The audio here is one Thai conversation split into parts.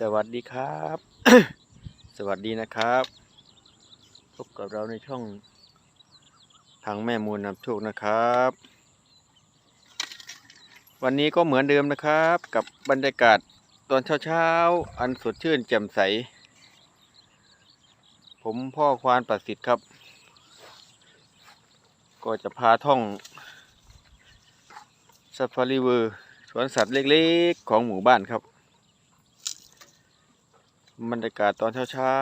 สวัสดีครับ สวัสดีนะครับ พบกับเราในช่อง ทางแม่มูลนำโชคนะครับ วันนี้ก็เหมือนเดิมนะครับ กับบรรยากาศตอนเช้าๆ อันสดชื่นแจ่มใส ผมพ่อควานประสิทธิ์ครับ ก็จะพาท่องซ a ฟารีเวอร์สวนสัตว์เล็กๆ ของหมู่บ้านครับ บรรยากาศตอนเช้า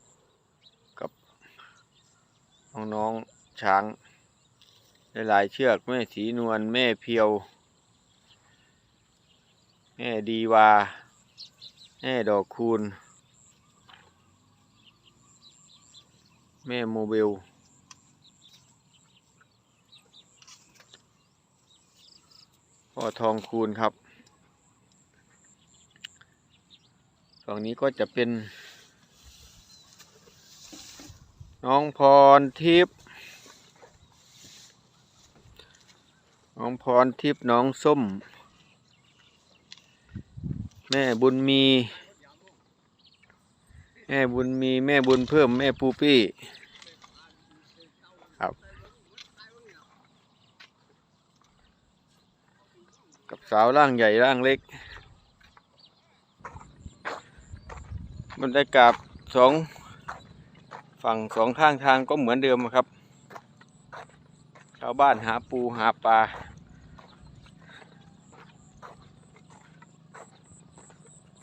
ๆ กับน้องๆช้าง หลายๆเชือกแม่สีนวลแม่เพียว แม่ดีวา แม่ดอกคูณ แม่โมเบลพ่อทองคูณครับ ฝั่งนี้ก็จะเป็น น้องพรทิพย์น้องพรทิพย์น้องส้ม แม่บุญมี แม่บุญมีแม่บุญเพิ่มแม่ปูปี้ครับกับสาวร่างใหญ่ร่างเล็ก บรรยากาศสองฝั่งสองข้างทางก็เหมือนเดิมครับ ชาวบ้านหาปูหาปลา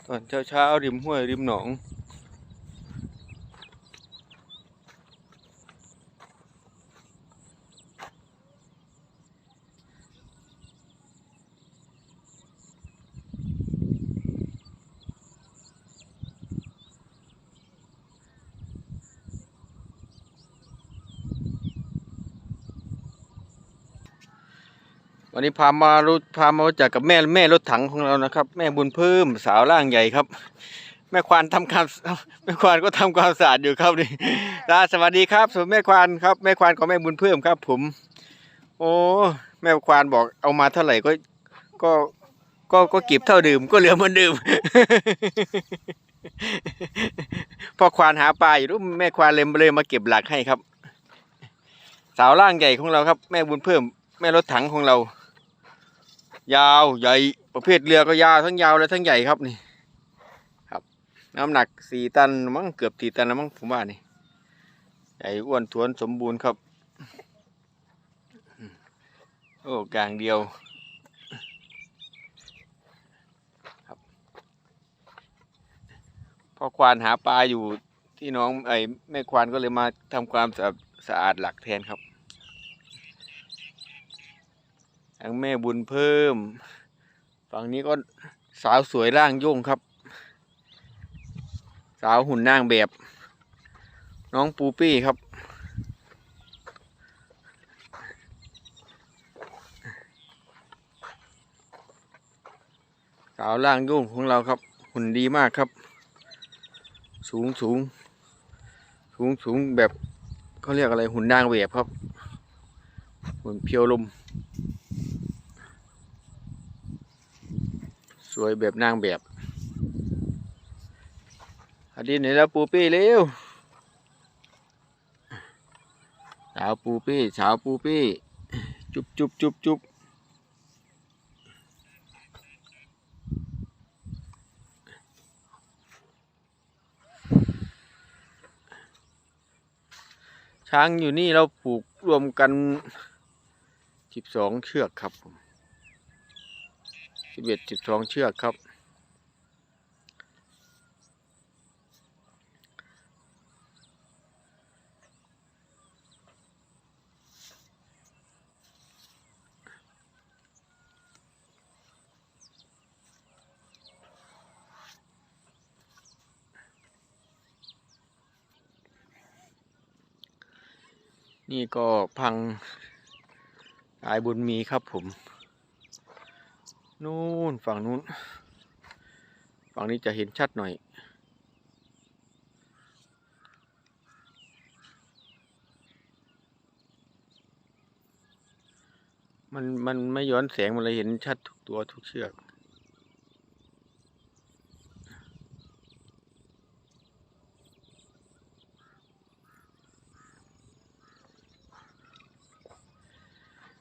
ตอนเช้าเช้าๆริมห้วยริมหนอง วันนี้พามารู้พามาจักกับแม่แม่รถถังของเรานะครับ แม่บุญเพิ่มสาวร่างใหญ่ครับ แม่ควานทำความแม่ควานก็ทำความสะอาดอยู่ครับนี่ตาสวัสดีครับส่วนแม่ควานครับแม่ควานของแม่บุญเพิ่มครับ ผม โอ้แม่ควานบอกเอามาเท่าไหร่ก็ก็ก็ก็เก็บเท่าเดิมก็เหลือเหมือนเดิมพอควานหาปลาอยู่รู้แม่ควานเลยเลยมาเก็บหลักให้ครับ สาวร่างใหญ่ของเราครับ แม่บุญเพิ่ม แม่รถถังของเรา ยาวใหญ่ประเภทเรือก็ยาวทั้งยาวและทั้งใหญ่ครับนี่ ครับ น้ำหนักสี่ตันมั้งเกือบสี่ตันแล้วมั้งผมว่านี่ใหญ่อ้วนท้วนสมบูรณ์ครับ โอ้กลางเดียวครับพอควานหาปลาอยู่ที่น้องไอ้แม่ควานก็เลยมาทำความสะสะอาดหลักแทนครับ ทางแม่บุญเพิ่ม ฝั่งนี้ก็สาวสวยร่างโย่งครับ สาวหุ่นนางแบบ น้องปูปี้ครับ สาวร่างโย่งของเราครับ หุ่นดีมากครับ สูงสูงสูงสูงแบบเขาเรียกอะไรหุ่นนางแบบครับหุ่นเพียวลม สวยแบบนางแบบอดีตไหนแล้วปูปี้เร็วสาวปูปี้สาวปูปี้จุบจุบจุบจุบช้างอยู่นี่เราปลูกรวมกันสิบสองเชือกครับผม สิบเอ็ดสิบสองเชือกครับ นี่ก็พังสายบุญมีครับผม นู่นฝั่งนู้น ฝั่งนี้จะเห็นชัดหน่อยมันมันไม่ย้อนแสงมันเลยเห็นชัดทุกตัวทุกเชือก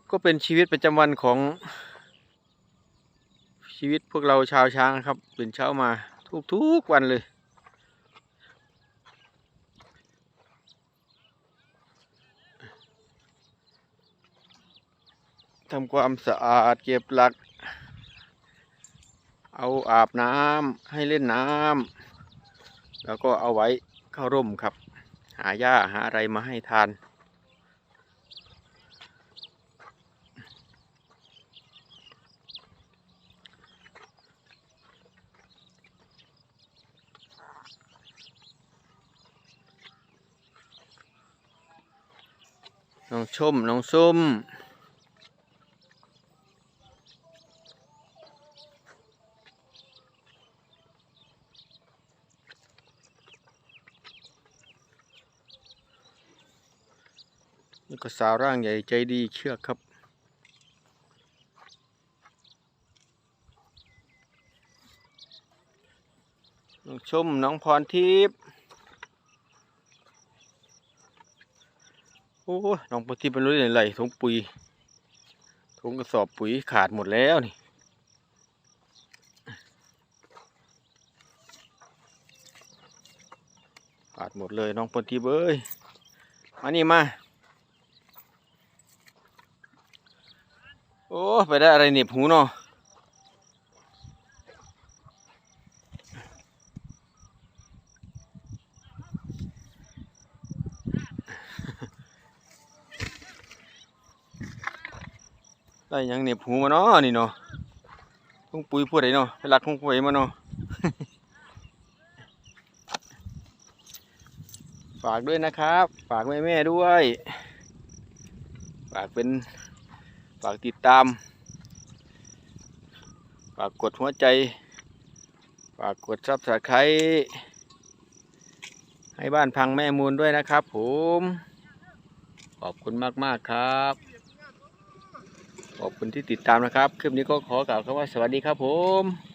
ก็เป็นชีวิตประจำวันของ ชีวิตพวกเราชาวช้างครับตื่นเช้ามาทุกทุกวันเลย ทำความสะอาดเก็บหลัก เอาอาบน้ำให้เล่นน้ำแล้วก็เอาไว้เข้าร่มครับ หาหญ้าหาอะไรมาให้ทาน น้องชมน้องส้มนี่ก็สาวร่างใหญ่ใจดีเชือกครับน้องชมน้องพรทิพย์ โอ้ยน้องพรทิพย์เป็นรู้ยังไงถุงปุ๋ยถุงกระสอบปุ๋ยขาดหมดแล้วนี่ขาดหมดเลยน้องพรทิพย์เอ้ยมานี่มา โอ้ ไปได้อะไรเหน็บหูเนาะ ได้ยังเหน็บหูมาเนาะนี่เนาะทุ่งปุ๋ยพูดไดเนาะไปรักทุ่งปุ๋ยมาเนาะฝากด้วยนะครับ ฝากแม่แม่ด้วย ฝากเป็นฝากติดตาม ฝากกดหัวใจ ฝากกดซับสไครต์ให้บ้านพังแม่มูลด้วยนะครับผม ขอบคุณมาก ๆ ครับ ขอบคุณที่ติดตามนะครับ คลิปนี้ก็ขอกล่าวคำว่าสวัสดีครับผม